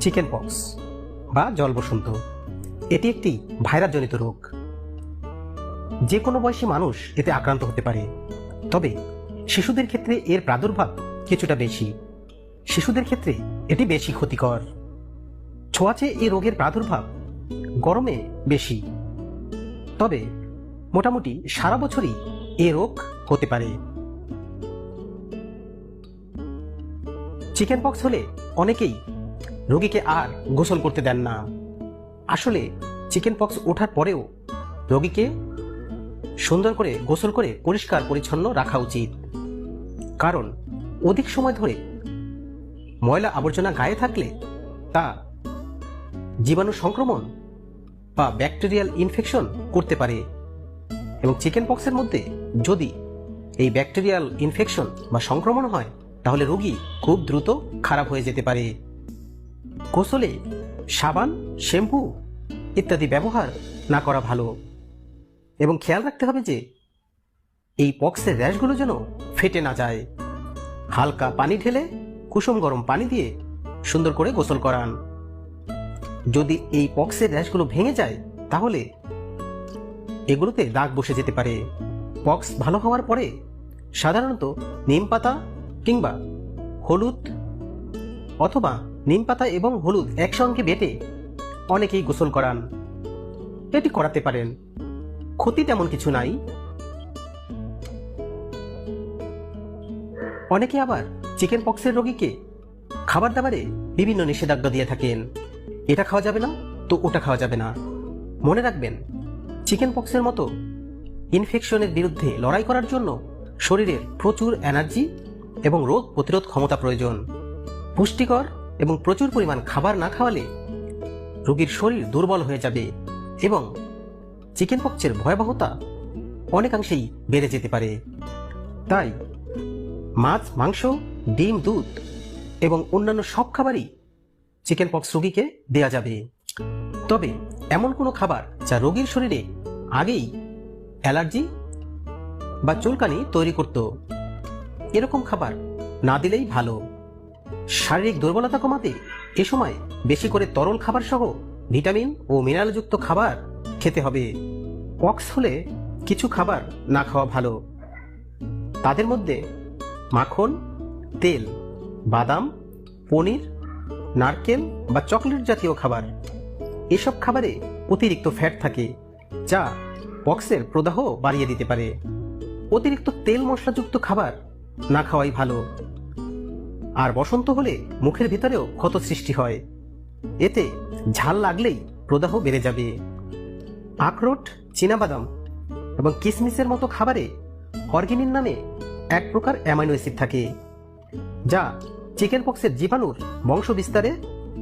Chicken pox বা জল বসন্ত। এটি একটি ভাইরাসজনিত রোগ। যে কোনো বয়সী মানুষ এতে আক্রান্ত হতে পারে। তবে শিশুদের ক্ষেত্রে এর প্রাদুর্ভাব কিছুটা বেশি। শিশুদের ক্ষেত্রে এটি বেশি ক্ষতিকর। ছোঁয়াচে এই রোগের প্রাদুর্ভাব গরমে বেশি। তবে মোটামুটি সারা বছরই এ রোগ হতে পারে। চিকেন পক্স হলে অনেকেই রোগীকে আর গোসল করতে দেন না। আসলে চিকেন পক্স ওঠার পরেও রোগীকে সুন্দর করে গোসল করে পরিষ্কার পরিচ্ছন্ন রাখা উচিত। কারণ অধিক সময় ধরে ময়লা আবর্জনা গায়ে থাকলে তা জীবাণু সংক্রমণ বা ব্যাকটেরিয়াল ইনফেকশন করতে পারে। এবং চিকেন পক্সের মধ্যে যদি এই ব্যাকটেরিয়াল ইনফেকশন বা সংক্রমণ হয়, তাহলে রোগী খুব দ্রুত খারাপ হয়ে যেতে পারে। গোসলে, সাবান, শ্যাম্পু ইত্যাদি ব্যবহার না করা ভালো। এবং খেয়াল রাখতে হবে যে, এই পক্সের র্যাশগুলো যেন ফেটে না যায়। হালকা পানি ঢেলে, কুসুম গরম পানি দিয়ে সুন্দর করে গোসল করান। যদি এই পক্সের র্যাশগুলো ভেঙে যায়, তাহলে এগুলোতে দাগ বসে যেতে পারে। পক্স ভালো হওয়ার পরে সাধারণত নিম পাতা কিংবা হলুদ অথবা নিম পাতা এবং হলুদ একসঙ্গে বেটে অনেকেই গোসল করান। এটি করাতে পারেন। ক্ষতি তেমন কিছু নাই। অনেকে আবার চিকেন পক্সের রোগীকে খাবার দাবারে বিভিন্ন নিষেধাজ্ঞা দিয়ে থাকেন। এটা খাওয়া যাবে না, তো ওটা খাওয়া যাবে না। মনে রাখবেন, চিকেন পক্সের মতো ইনফেকশনের বিরুদ্ধে লড়াই করার জন্য শরীরের প্রচুর এনার্জি এবং রোগ প্রতিরোধ ক্ষমতা প্রয়োজন। পুষ্টিকর এবং প্রচুর পরিমাণ খাবার না খাওয়ালে রোগীর শরীর দুর্বল হয়ে যাবে এবং চিকেন পক্সের ভয়াবহতা অনেকাংশেই বেড়ে যেতে পারে। তাই মাছ, মাংস, ডিম, দুধ এবং অন্যান্য সব খাবারই চিকেন পক্স রোগীকে দেয়া যাবে। তবে এমন কোনো খাবার যা রোগীর শরীরে আগেই অ্যালার্জি বা চুলকানি তৈরি করত, এরকম খাবার না দিলেই ভালো। শারীরিক দুর্বলতা কমাতে এ সময় বেশি করে তরল খাবার সহ ভিটামিন ও মিনারেলযুক্ত খাবার খেতে হবে। পক্স হলে কিছু খাবার না খাওয়া ভালো। তাদের মধ্যে মাখন, তেল, বাদাম, পনির, নারকেল বা চকলেট জাতীয় খাবার। এসব খাবারে অতিরিক্ত ফ্যাট থাকে, যা পক্সের প্রদাহ বাড়িয়ে দিতে পারে। অতিরিক্ত তেল মশলাযুক্ত খাবার না খাওয়াই ভালো। আর বসন্ত হলে মুখের ভিতরেও ক্ষত সৃষ্টি হয়। এতে ঝাল লাগলেই প্রদাহ বেড়ে যাবে। আখরোট, চীনাবাদাম এবং কিসমিসের মতো খাবারে অর্গিনিন নামে এক প্রকার অ্যামাইনো অ্যাসিড থাকে, যা চিকেন পক্সের জীবাণুর বংশ বিস্তারে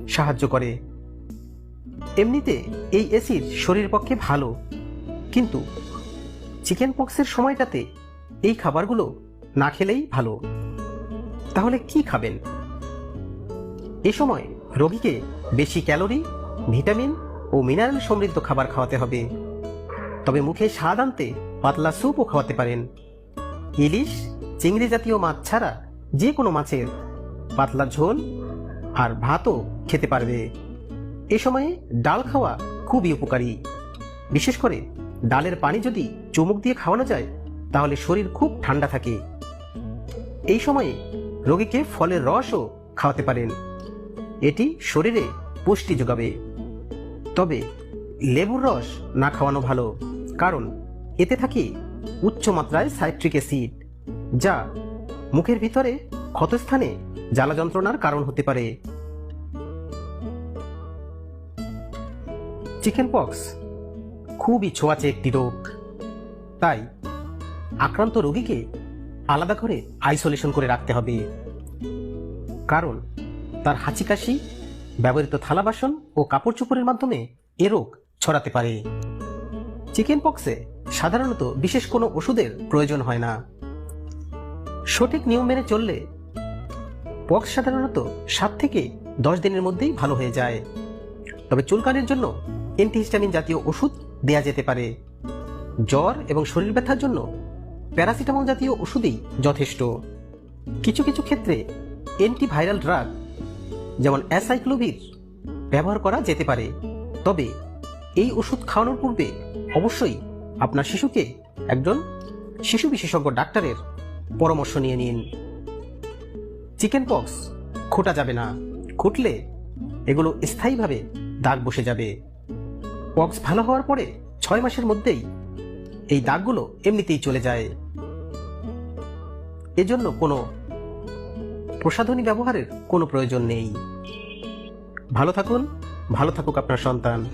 সাহায্য করে। এমনিতে এই অ্যাসিড শরীর পক্ষে ভালো, কিন্তু চিকেন পক্সের সময়টাতে এই খাবারগুলো না খেলেই ভালো। তাহলে কি খাবেন? এ সময় রোগীকে বেশি ক্যালোরি, ভিটামিন ও মিনারেল সমৃদ্ধ খাবার খাওয়াতে হবে। তবে মুখে স্বাদ আনতে পাতলা স্যুপও খাওয়াতে পারেন। ইলিশ, চিংড়ি জাতীয় মাছ ছাড়া যে কোনো মাছের পাতলা ঝোল আর ভাতও খেতে পারবে। এ সময়ে ডাল খাওয়া খুবই উপকারী। বিশেষ করে ডালের পানি যদি চুমুক দিয়ে খাওয়ানো যায়, তাহলে শরীর খুব ঠান্ডা থাকে। এই সময়ে রোগীকে ফলের রসও খাওয়াতে পারেন। এটি শরীরে পুষ্টি যোগাবে। তবে লেবুর রস না খাওয়ানো ভালো, কারণ এতে থাকে উচ্চ মাত্রায় সাইট্রিক অ্যাসিড, যা মুখের ভিতরে ক্ষতস্থানে জ্বালা যন্ত্রণার কারণ হতে পারে। চিকেন পক্স খুবই ছোঁয়াচে একটি রোগ, তাই আক্রান্ত রোগীকে আলাদা করে আইসোলেশন করে রাখতে হবে। কারণ তার হাঁচি কাশি ব্যবহৃত থালা বাসন ও কাপড় চোপড়ের মাধ্যমে এ রোগ ছড়াতে পারে। চিকেন পক্সে সাধারণত বিশেষ কোনো ওষুধের প্রয়োজন হয় না। সঠিক নিয়ম মেনে চললে পক্স সাধারণত সাত থেকে দশ দিনের মধ্যেই ভালো হয়ে যায়। তবে চুলকানির জন্য অ্যান্টিহিস্টামিন জাতীয় ওষুধ দেয়া যেতে পারে। জ্বর এবং শরীর ব্যথার জন্য প্যারাসিটামল জাতীয় ওষুধই যথেষ্ট। কিছু কিছু ক্ষেত্রে অ্যান্টিভাইরাল ড্রাগ যেমন অ্যাসাইক্লোভির ব্যবহার করা যেতে পারে। তবে এই ওষুধ খাওয়ানোর পূর্বে অবশ্যই আপনার শিশুকে একজন শিশু বিশেষজ্ঞ ডাক্তারের পরামর্শ নিয়ে নিন। চিকেন পক্স খোটা যাবে না। খুঁটলে এগুলো স্থায়ীভাবে দাগ বসে যাবে। পক্স ভালো হওয়ার পরে ছয় মাসের মধ্যেই এই দাগগুলো এমনিতেই চলে যায়। এজন্য কোনো প্রসাধনী ব্যবহারের কোনো প্রয়োজন নেই। ভালো থাকুন ভালো থাকুক আপনার সন্তান।